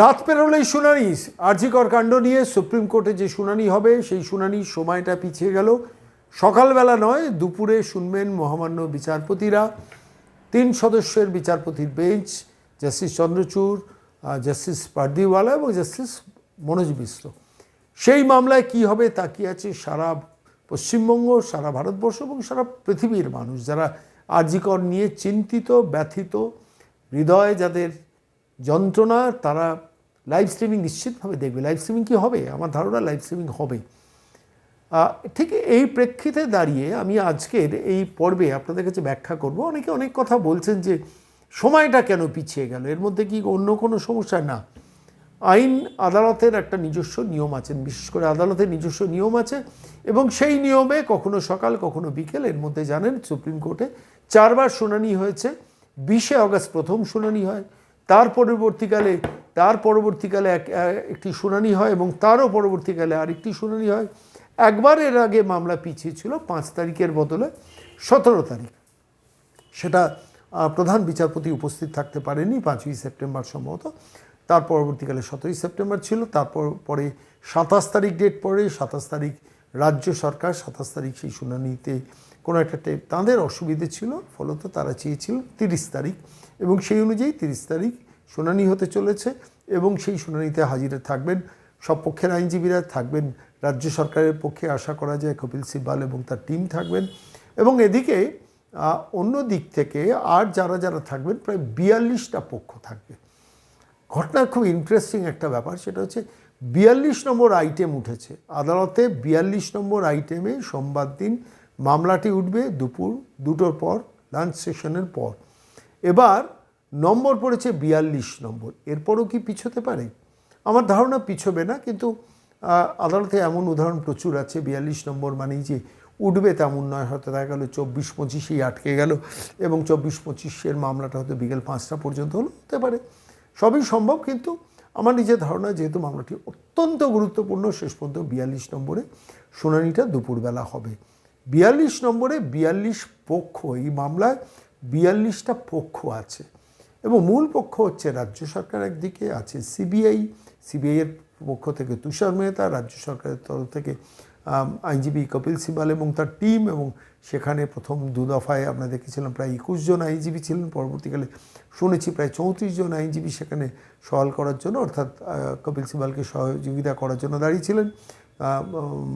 রাত পেরোলেই শুনানি। আরজিকর কাণ্ড নিয়ে সুপ্রিম কোর্টে যে শুনানি হবে, সেই শুনানির সময়টা পিছিয়ে গেল। সকালবেলা নয়, দুপুরে শুনবেন মহামান্য বিচারপতিরা। তিন সদস্যের বিচারপতির bench, justice Chandrachud justice Pardiwala এবং জাস্টিস মনোজ মিশ্র। সেই মামলায় কি হবে তাকিয়ে আছে সারা পশ্চিমবঙ্গ, সারা ভারতবর্ষ এবং সারা পৃথিবীর মানুষ। যারা আরজিকর নিয়ে চিন্তিত, ব্যথিত, হৃদয়ে যাদের যন্ত্রণা তারা লাইভ স্ট্রিমিং নিশ্চিতভাবে দেখবে। লাইভ স্ট্রিমিং কি হবে? আমার ধারণা লাইভ স্ট্রিমিং হবে। ঠিক এই প্রেক্ষিতে দাঁড়িয়ে আমি আজকের এই পর্বে আপনাদের কাছে ব্যাখ্যা করব। অনেকে অনেক কথা বলছেন যে, সময়টা কেন পিছিয়ে গেল? এর মধ্যে কি অন্য কোনো সমস্যা? না। আইন আদালতের একটা নিজস্ব নিয়ম আছে, বিশেষ করে আদালতের নিজস্ব নিয়ম আছে এবং সেই নিয়মে কখনো সকাল, কখনো বিকেল, এর মধ্যে জানেন সুপ্রিম কোর্টে চারবার শুনানি হয়েছে। বিশে আগস্ট প্রথম শুনানি হয়। তার পরবর্তীকালে তার পরবর্তীকালে এক, একটি শুনানি হয় এবং তারও পরবর্তীকালে আরেকটি শুনানি হয়। একবার এর আগে মামলা পিছিয়ে ছিল পাঁচ তারিখের বদলে, সতেরো তারিখ। সেটা প্রধান বিচারপতি উপস্থিত থাকতে পারেনি পাঁচই সেপ্টেম্বর সম্ভবত। তার পরবর্তীকালে সতেরোই সেপ্টেম্বর ছিল, তারপর, পরে সাতাশ তারিখ ডেট পরে সাতাশ তারিখ রাজ্য সরকার, সাতাশ তারিখ সেই শুনানিতে কোনো একটা তাঁদের অসুবিধে ছিল, ফলত তারা চেয়েছিল তিরিশ তারিখ। এবং সেই অনুযায়ী তিরিশ তারিখ শুনানি হতে চলেছে এবং সেই শুনানিতে হাজিরা থাকবেন সব পক্ষের আইনজীবীরা, থাকবেন রাজ্য সরকারের পক্ষে আশা করা যায় কপিল সিব্বাল এবং তার টিম থাকবেন। এবং এদিকে অন্য দিক থেকে আর যারা যারা থাকবেন, প্রায় বিয়াল্লিশটা পক্ষ থাকবে। ঘটনা খুব ইন্টারেস্টিং একটা ব্যাপার, সেটা হচ্ছে বিয়াল্লিশ নম্বর আইটেম উঠেছে। আদালতে বিয়াল্লিশ নম্বর আইটেমে সোমবার দিন মামলাটি উঠবে দুপুর দুটোর পর লাঞ্চ সেশনের পর। এবার নম্বর পড়েছে বিয়াল্লিশ নম্বর। এরপরও কি পিছোতে পারে? আমার ধারণা পিছবে না, কিন্তু আদালতে এমন উদাহরণ প্রচুর আছে, বিয়াল্লিশ নম্বর মানেই যে উঠবে তেমন নয়, হয়তো দেখা গেলো চব্বিশ পঁচিশেই আটকে গেল এবং চব্বিশ পঁচিশের মামলাটা হয়তো বিকেল পাঁচটা পর্যন্ত হলো, হতে পারে। সবই সম্ভব, কিন্তু আমার নিজের ধারণা যেহেতু মামলাটি অত্যন্ত গুরুত্বপূর্ণ, শেষ পর্যন্ত বিয়াল্লিশ নম্বরে শুনানিটা দুপুরবেলা হবে। বিয়াল্লিশ নম্বরে বিয়াল্লিশ পক্ষ এই মামলায় বিয়াল্লিশটা পক্ষ আছে এবং মূল পক্ষ হচ্ছে রাজ্য সরকার একদিকে আছে সিবিআই। সিবিআইয়ের পক্ষ থেকে তুষার মেহতা, রাজ্য সরকারের তরফ থেকে আইনজীবী কপিল সিবাল এবং তার টিম এবং সেখানে প্রথম দু দফায় আমরা দেখেছিলাম প্রায় একুশ জন আইনজীবী ছিলেন। পরবর্তীকালে শুনেছি প্রায় চৌত্রিশ জন আইনজীবী সেখানে সওয়াল করার জন্য অর্থাৎ কপিল সিবালকে সহযোগিতা করার জন্য দাঁড়িয়েছিলেন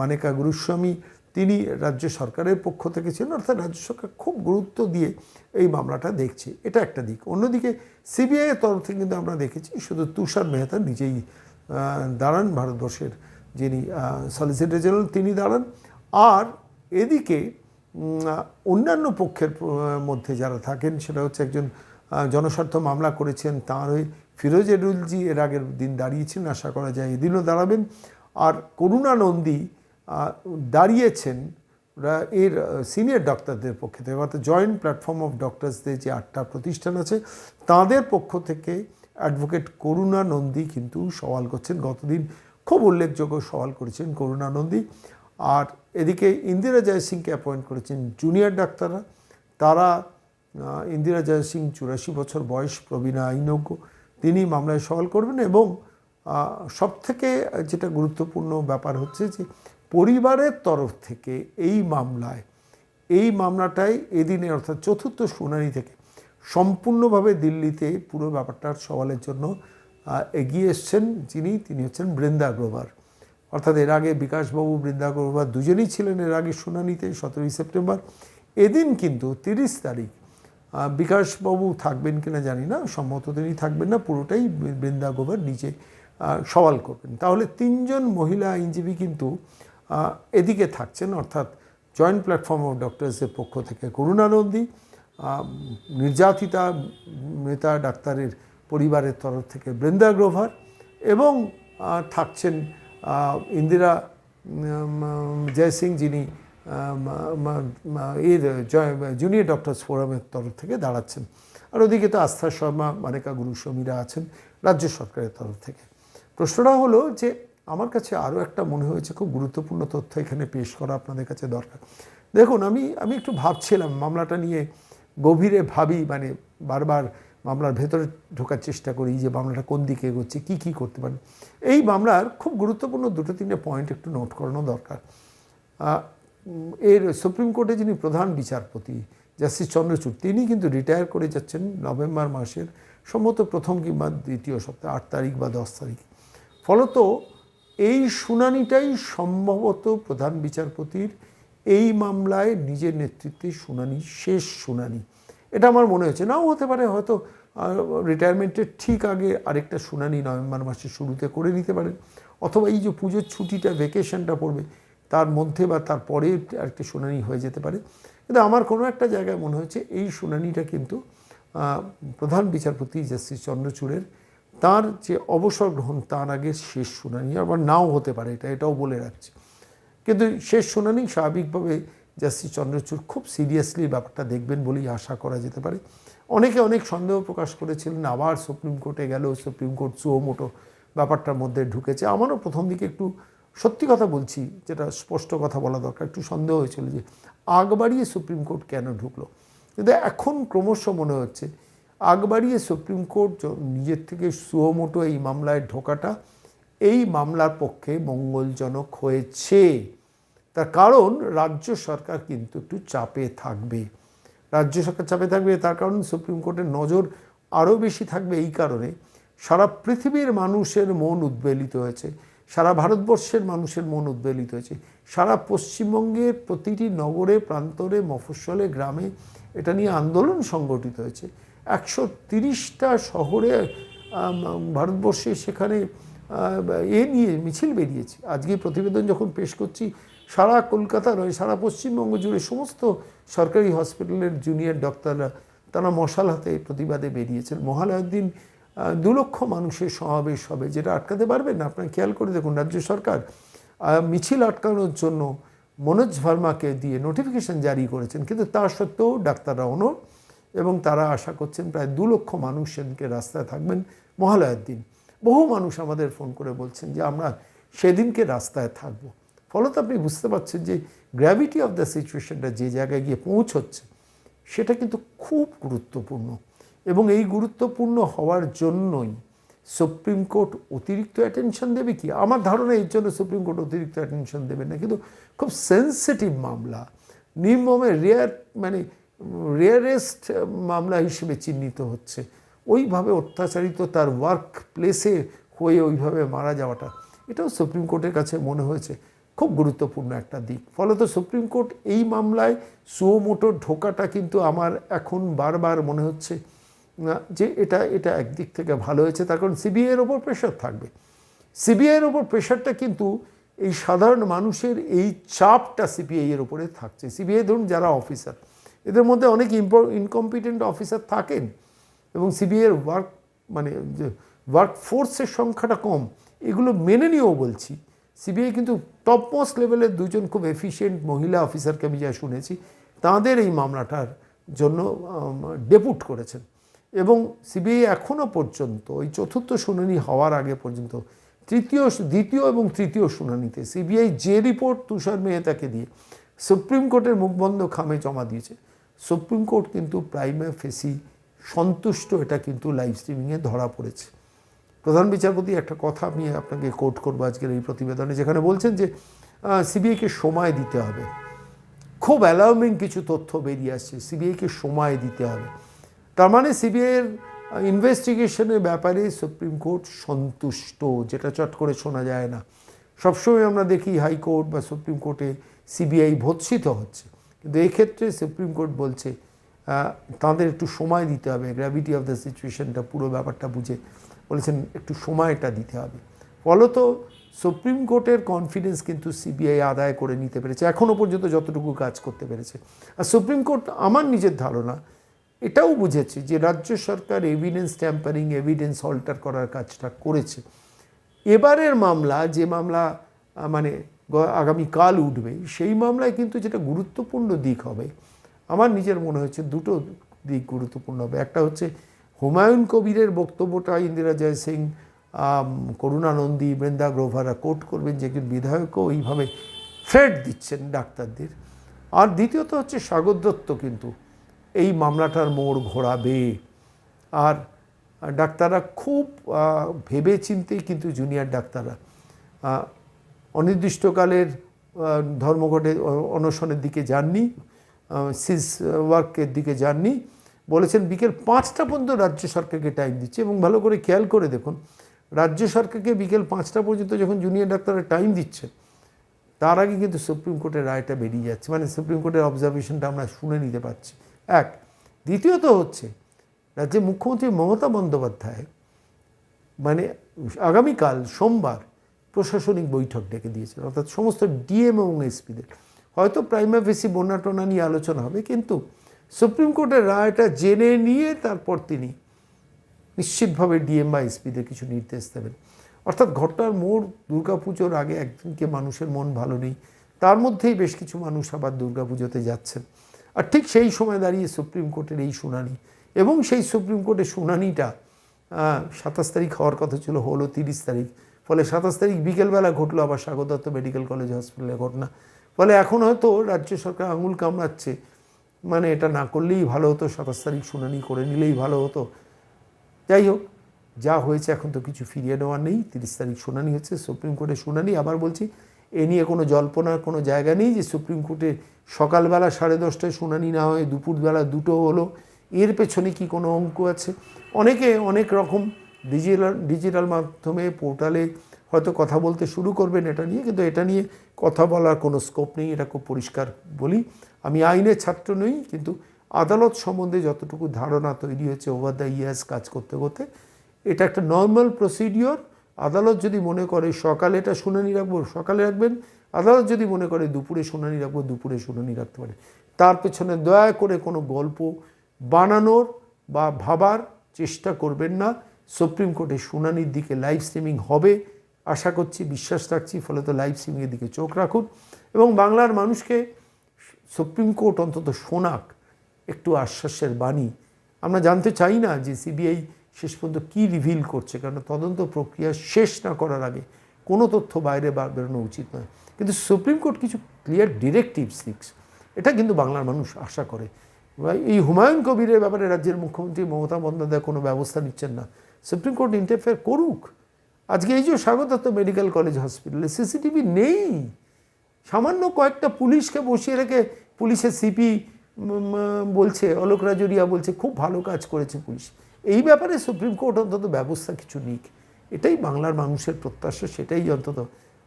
মানেকা গুরুস্বামী তিনি রাজ্য সরকারের পক্ষ থেকে ছিলেন অর্থাৎ রাজ্য সরকার খুব গুরুত্ব দিয়ে এই মামলাটা দেখছে। এটা একটা দিক। অন্যদিকে সিবিআইয়ের তরফ থেকে কিন্তু আমরা দেখেছি শুধু তুষার মেহতা নিজেই দাঁড়ান ভারতবর্ষের যিনি সলিসিটর জেনারেল তিনি দাঁড়ান। আর এদিকে অন্যান্য পক্ষের মধ্যে যারা থাকেন সেটা হচ্ছে একজন জনস্বার্থ মামলা করেছেন তাঁর ওই ফিরোজ এডুলজি এর আগের দিন দাঁড়িয়েছেন আশা করা যায় এদিনও দাঁড়াবেন। আর করুণা নন্দী আহ, দাঁড়িয়েছেন এর সিনিয়র ডক্টরদের পক্ষে থেকে অর্থাৎ জয়েন্ট প্ল্যাটফর্ম অফ ডক্টরসদের যে আটটা প্রতিষ্ঠান আছে, তাদের পক্ষ থেকে অ্যাডভোকেট করুণা নন্দী কিন্তু সওয়াল করছেন। গতদিন খুব উল্লেখযোগ্য সওয়াল করেছেন করুণা নন্দী। আর এদিকে ইন্দিরা জয় সিংকে অ্যাপয়েন্ট করেছেন জুনিয়র ডাক্তাররা। তারা ইন্দিরা জয় সিং চুরাশি বছর বয়স, প্রবীণা আইনজ্ঞ। তিনি মামলায় সওয়াল করবেন এবং সবথেকে যেটা গুরুত্বপূর্ণ ব্যাপার হচ্ছে যে পরিবারের তরফ থেকে এই মামলায়, এই মামলাটাই এদিনে অর্থাৎ চতুর্থ শুনানি থেকে সম্পূর্ণভাবে দিল্লিতে পুরো ব্যাপারটার সওয়ালের জন্য এগিয়ে এসছেন যিনি, তিনি হচ্ছেন বৃন্দা গ্রোভার। অর্থাৎ এর আগে বিকাশবাবু, বৃন্দা গ্রোভার দুজনেই ছিলেন এর আগে শুনানিতে সতেরোই সেপ্টেম্বর। এদিন কিন্তু তিরিশ তারিখ বিকাশবাবু থাকবেন কিনা জানি না সম্ভবত তিনি থাকবেন না, পুরোটাই বৃন্দা গোভার নিজে সওয়াল করবেন। তাহলে তিনজন মহিলা আইনজীবী কিন্তু এদিকে থাকছেন অর্থাৎ জয়েন্ট প্ল্যাটফর্ম অফ ডক্টরসের পক্ষ থেকে করুণানন্দী নির্যাতিতা নেতা ডাক্তারের পরিবারের তরফ থেকে বৃন্দা গ্রোভার এবং থাকছেন ইন্দিরা উম, জয় সিং যিনি এর জুনিয়র ডক্টরস ফোরামের তরফ থেকে দাঁড়াচ্ছেন। আর ওদিকে তো আস্থা শর্মা মানেকা গুরু গুরুস্বামীরা আছেন রাজ্য সরকারের তরফ থেকে। প্রশ্নটা হলো যে আমার কাছে আরও একটা মনে হয়েছে, খুব গুরুত্বপূর্ণ তথ্য এখানে পেশ করা আপনাদের কাছে দরকার। দেখুন, আমি আমি একটু ভাবছিলাম মামলাটা নিয়ে গভীরে ভাবি মানে বারবার মামলার ভেতরে ঢোকার চেষ্টা করি যে মামলাটা কোন দিকে এগোচ্ছে, কী কী করতে পারেন এই মামলার খুব গুরুত্বপূর্ণ দুটো, তিনটে পয়েন্ট একটু নোট করানো দরকার। এর সুপ্রিম কোর্টে যিনি প্রধান বিচারপতি জাস্টিস চন্দ্রচূড়, তিনি কিন্তু রিটায়ার করে যাচ্ছেন নভেম্বর মাসের, সম্ভবত প্রথম কিংবা দ্বিতীয় সপ্তাহে, আট তারিখ বা দশ তারিখ। ফলত এই শুনানিটাই সম্ভবত প্রধান বিচারপতির এই মামলায় নিজের নেতৃত্বে শুনানি, শেষ শুনানি। এটা আমার মনে হচ্ছে। নাও হতে পারে হয়তো রিটায়ারমেন্টের ঠিক আগে আরেকটা শুনানি নভেম্বর মাসের শুরুতে করে নিতে পারেন। অথবা এই যে পুজোর ছুটিটা ভেকেশনটা পড়বে, তার মধ্যে বা তার পরে আরেকটা শুনানি হয়ে যেতে পারে। কিন্তু আমার কোনো একটা জায়গায় মনে হচ্ছে এই শুনানিটা কিন্তু প্রধান বিচারপতি জাস্টিস চন্দ্রচূড়ের তার যে অবসর গ্রহণ, তার আগে শেষ শুনানি, আবার নাও হতে পারে এটা, এটাও বলে রাখছি। কিন্তু শেষ শুনানি স্বাভাবিকভাবে জাস্টিস চন্দ্রচূড় খুব সিরিয়াসলি ব্যাপারটা দেখবেন বলেই আশা করা যেতে পারে। অনেকে অনেক সন্দেহ প্রকাশ করেছিলেন, আবার সুপ্রিম কোর্টে গেল, সুপ্রিম কোর্ট মোটো ব্যাপারটার মধ্যে ঢুকেছে। আমারও প্রথম দিকে একটু সত্যি কথা বলছি, যেটা স্পষ্ট কথা বলা দরকার, একটু সন্দেহ হয়েছিল যে আগ বাড়িয়ে সুপ্রিম কোর্ট কেন ঢুকলো। কিন্তু এখন ক্রমশ মনে হচ্ছে আগ বাড়িয়ে সুপ্রিম কোর্ট নিজের থেকে সুমোটো এই মামলায় ঢোকাটা এই মামলার পক্ষে মঙ্গলজনক হয়েছে। তার কারণ রাজ্য সরকার কিন্তু একটু চাপে থাকবে। রাজ্য সরকার চাপে থাকবে, তার কারণ সুপ্রিম কোর্টের নজর আরও বেশি থাকবে এই কারণে। সারা পৃথিবীর মানুষের মন উদ্বেলিত হয়েছে, সারা ভারতবর্ষের মানুষের মন উদ্বেলিত হয়েছে, সারা পশ্চিমবঙ্গের প্রতিটি নগরে, প্রান্তরে, মফস্বলে, গ্রামে এটা নিয়ে আন্দোলন সংগঠিত হয়েছে। একশো তিরিশটা শহরে ভারতবর্ষে সেখানে এ নিয়ে মিছিল বেরিয়েছে। আজকে প্রতিবেদন যখন পেশ করছি, সারা কলকাতা নয়, সারা পশ্চিমবঙ্গ জুড়ে সমস্ত সরকারি হসপিটালের জুনিয়র ডক্টররা তারা মশাল হাতে প্রতিবাদে বেরিয়েছেন। মহালয়ার দিন দু লক্ষ মানুষের সমাবেশ হবে, যেটা আটকাতে পারবেন না? আপনার খেয়াল করে দেখুন, রাজ্য সরকার মিছিল আটকানোর জন্য মনোজ ভার্মাকে দিয়ে নোটিফিকেশন জারি করেছেন। কিন্তু তা সত্ত্বেও ডাক্তাররা অনড় এবং তারা আশা করছেন প্রায় দু লক্ষ মানুষ সেদিনকে রাস্তায় থাকবেন। মহালয়ার দিন। বহু মানুষ আমাদের ফোন করে বলছেন যে, আমরা সেদিনকে রাস্তায় থাকব। ফলত আপনি বুঝতে পারছেন যে গ্র্যাভিটি অফ দ্য সিচুয়েশনটা যে জায়গায় গিয়ে পৌঁছচ্ছে, সেটা কিন্তু খুব গুরুত্বপূর্ণ। এবং এই গুরুত্বপূর্ণ হওয়ার জন্যই সুপ্রিম কোর্ট অতিরিক্ত অ্যাটেনশন দেবে কি? আমার ধারণা এর জন্য সুপ্রিম কোর্ট অতিরিক্ত অ্যাটেনশন দেবে না। কিন্তু খুব সেন্সিটিভ মামলা। নির্মমে রেয়ার মানে রেয়ারেস্ট মামলা হিসেবে চিহ্নিত হচ্ছে। ওইভাবে অত্যাচারিত তার ওয়ার্ক প্লেসে হয়ে ওইভাবে মারা যাওয়াটা, এটাও সুপ্রিম কোর্টের কাছে মনে হয়েছে। খুব গুরুত্বপূর্ণ একটা দিক। ফলত সুপ্রিম কোর্ট এই মামলায় সুমোটো ঢোকাটা কিন্তু আমার এখন বারবার মনে হচ্ছে যে এটা এটা একদিক থেকে ভালো হয়েছে। তার কারণ সিবিআইয়ের ওপর প্রেশার থাকবে। সিবিআইয়ের ওপর প্রেশারটা কিন্তু এই সাধারণ মানুষের এই চাপটা সিবিআইয়ের ওপরে থাকছে। সিবিআই ধরুন, যারা অফিসার এদের মধ্যে অনেক ইনকম্পিটেন্ট অফিসার থাকেন এবং সিবিআইয়ের ওয়ার্ক মানে যে ওয়ার্ক ফোর্সের সংখ্যাটা কম, এগুলো মেনে নিয়েও বলছি। সিবিআই কিন্তু টপ মোস্ট লেভেলের দুজন খুব এফিশিয়েন্ট মহিলা অফিসারকে আমি যা শুনেছি, তাদের এই মামলাটার জন্য ডেপুট করেছেন। এবং সিবিআই এখনও পর্যন্ত, ওই চতুর্থ শুনানি হওয়ার আগে পর্যন্ত, তৃতীয়, দ্বিতীয় এবং তৃতীয় শুনানিতে সিবিআই যে রিপোর্ট তুষার মেহতাকে দিয়ে সুপ্রিম কোর্টের মুখবন্ধ খামে জমা দিয়েছে সুপ্রিম কোর্ট কিন্তু প্রাইমে ফেসি সন্তুষ্ট, এটা কিন্তু লাইভ স্ট্রিমিংয়ে ধরা পড়েছে। প্রধান বিচারপতি, একটা কথা আমি আপনাকে কোট করব আজকের এই প্রতিবেদনে, যেখানে বলছেন যে সিবিআইকে সময় দিতে হবে। খুব অ্যালার্মিং কিছু তথ্য বেরিয়ে আসছে সিবিআইকে সময় দিতে হবে। তার মানে সিবিআইয়ের ইনভেস্টিগেশনের ব্যাপারে সুপ্রিম কোর্ট সন্তুষ্ট, যেটা চট করে শোনা যায় না। সবসময় আমরা দেখি হাইকোর্ট বা সুপ্রিম কোর্টে সিবিআই ভৎসিত হচ্ছে। কিন্তু এক্ষেত্রে সুপ্রিম কোর্ট বলছে তাদের একটু সময় দিতে হবে। গ্র্যাভিটি অফ দ্য সিচুয়েশনটা পুরো ব্যাপারটা বুঝে বলেছেন, একটু সময়টা দিতে হবে। ফলত সুপ্রিম কোর্টের কনফিডেন্স কিন্তু সিবিআই আদায় করে নিতে পেরেছে। এখনও পর্যন্ত যতটুকু কাজ করতে পেরেছে। আর সুপ্রিম কোর্ট আমার নিজের ধারণা, এটাও বুঝেছে যে রাজ্য সরকার এভিডেন্স ট্যাম্পারিং এভিডেন্স অল্টার করার কাজটা করেছে। এবারের মামলা, যে মামলা মানে আগামীকাল উঠবে, সেই মামলায় কিন্তু যেটা গুরুত্বপূর্ণ দিক হবে, আমার নিজের মনে হচ্ছে দুটো দিক গুরুত্বপূর্ণ হবে। একটা হচ্ছে হুমায়ুন কবিরের বক্তব্যটা ইন্দিরা জয় সিং করুণানন্দী, বৃন্দা গ্রোভাররা কোর্ট করবেন যে একজন বিধায়কও এইভাবে থ্রেট দিচ্ছেন ডাক্তারদের। আর দ্বিতীয়ত হচ্ছে স্বাগত দত্ত কিন্তু এই মামলাটার মোড় ঘোরাবে। আর ডাক্তাররা খুব ভেবে চিন্তেই কিন্তু জুনিয়র ডাক্তাররা অনির্দিষ্টকালের ধর্মঘটে অনশনের দিকে যাননি সিজ ওয়ার্কের দিকে যাননি। বলেছেন বিকেল পাঁচটা পর্যন্ত রাজ্য সরকারকে টাইম দিচ্ছে এবং ভালো করে খেয়াল করে দেখুন, রাজ্য সরকারকে বিকেল পাঁচটা পর্যন্ত যখন জুনিয়র ডাক্তাররা টাইম দিচ্ছে, তার আগে কিন্তু সুপ্রিম কোর্টের রায়টা বেরিয়ে যাচ্ছে। মানে সুপ্রিম কোর্টের অবজারভেশনটা আমরা শুনে নিতে পারছি। এক, দ্বিতীয়ত হচ্ছে, রাজ্যের মুখ্যমন্ত্রী মমতা বন্দ্যোপাধ্যায় মানে আগামীকাল সোমবার প্রশাসনিক বৈঠক ডেকে দিয়েছেন অর্থাৎ সমস্ত ডিএম এবং এসপিদের। হয়তো প্রাইমাফেসি বন্যা টনা নিয়ে আলোচনা হবে, কিন্তু সুপ্রিম কোর্টের রায়টা জেনে নিয়ে তারপর তিনি নিশ্চিতভাবে ডিএম বা এসপিদের কিছু নির্দেশ দেবেন। অর্থাৎ ঘটনার মোড় দুর্গাপুজোর আগে একদিনকে মানুষের মন ভালো নেই। তার মধ্যেই বেশ কিছু মানুষ আবার দুর্গাপুজোতে যাচ্ছেন। আর ঠিক সেই সময় দাঁড়িয়ে সুপ্রিম কোর্টের এই শুনানি এবং সেই সুপ্রিম কোর্টের শুনানিটা সাতাশ তারিখ হওয়ার কথা ছিল, হলো তিরিশ তারিখ। ফলে সাতাশ তারিখ বিকেলবেলা ঘটলো আবার স্বাগতত্ত মেডিকেল কলেজ হসপিটালে ঘটনা। ফলে এখন হয়তো রাজ্য সরকার আঙুল কামড়াচ্ছে। মানে এটা না করলেই ভালো হতো, সাতাশ তারিখ শুনানি করে নিলেই ভালো হতো। যাই হোক, যা হয়েছে এখন তো কিছু ফিরিয়ে নেওয়ার নেই। তিরিশ তারিখ শুনানি হচ্ছে, সুপ্রিম কোর্টে শুনানি। আবার বলছি, এ নিয়ে কোনো জল্পনার কোনো জায়গা নেই যে সুপ্রিম কোর্টে সকালবেলা সাড়ে দশটায় শুনানি না হয় দুপুরবেলা দুটো হলো। এর পেছনে কি কোনো অঙ্ক আছে? অনেকে অনেক রকম ডিজিটাল ডিজিটাল মাধ্যমে পোর্টালে হয়তো কথা বলতে শুরু করবেন এটা নিয়ে, কিন্তু এটা নিয়ে কথা বলার কোনো স্কোপ নেই, এটা খুব পরিষ্কার বলি। আমি আইনের ছাত্র নই, কিন্তু আদালত সম্বন্ধে যতটুকু ধারণা তৈরি হয়েছে ওভার দ্য ইয়ার্স কাজ করতে করতে, এটা একটা নর্মাল প্রসিডিওর আদালত যদি মনে করে সকালে এটা শুনানি রাখব, সকালে রাখবেন। আদালত যদি মনে করে দুপুরে শুনানি রাখব, দুপুরে শুনানি রাখতে পারে তার পেছনে দয়া করে কোনো গল্প বানানোর বা ভাবার চেষ্টা করবেন না। সুপ্রিম কোর্টের শুনানির দিকে লাইভ স্ট্রিমিং হবে। আশা করছি বিশ্বাস রাখছি, ফলে তো লাইভ স্ট্রিমিংয়ের দিকে চোখ রাখুন। এবং বাংলার মানুষকে সুপ্রিম কোর্ট অন্তত শোনাক, একটু আশ্বাসের বাণী। আমরা জানতে চাই না যে সিবিআই শেষ পর্যন্ত কী রিভিল করছে, কারণ তদন্ত প্রক্রিয়া শেষ না করার আগে কোনো তথ্য বাইরে বার বেরোনো উচিত নয়। কিন্তু সুপ্রিম কোর্ট কিছু ক্লিয়ার ডিরেক্টিভস দিচ্ছে। এটা কিন্তু বাংলার মানুষ আশা করে। এই হুমায়ুন কবিরের ব্যাপারে রাজ্যের মুখ্যমন্ত্রী মমতা বন্দ্যোপাধ্যায় কোনো ব্যবস্থা নিচ্ছেন না। সুপ্রিম কোর্ট ইন্টারফেয়ার করুক। আজকে এই যে স্বাগতত্ব মেডিকেল কলেজ হসপিটালে সিসিটিভি নেই। সামান্য কয়েকটা পুলিশকে বসিয়ে রেখে পুলিশের সিপি বলছে, অলোক রাজুরিয়া বলছে, খুব ভালো কাজ করেছে পুলিশ। এই ব্যাপারে সুপ্রিম কোর্ট অন্তত ব্যবস্থা কিছু নিক। এটাই বাংলার মানুষের প্রত্যাশা, সেটাই অন্তত।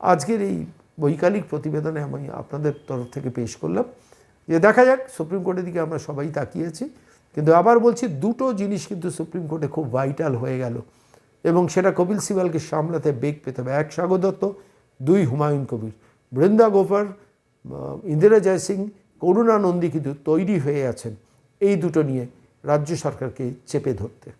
আজকের এই বৈকালিক প্রতিবেদনে আমি আপনাদের তরফ থেকে পেশ করলাম। যে দেখা যাক সুপ্রিম কোর্টের দিকে আমরা সবাই তাকিয়েছি কিন্তু আবার বলছি দুটো জিনিস কিন্তু সুপ্রিম কোর্টে খুব ভাইটাল হয়ে গেল। এবং সেটা কপিল সিবালকে সামলাতে বেগ পেতে হবে। এক দত্ত। দুই, হুমায়ুন কবির। বৃন্দা গোপার ইন্দিরা জয় সিং করুণানন্দী কিন্তু তৈরি হয়ে আছেন। এই দুটো নিয়ে রাজ্য সরকারকে চেপে ধরতে।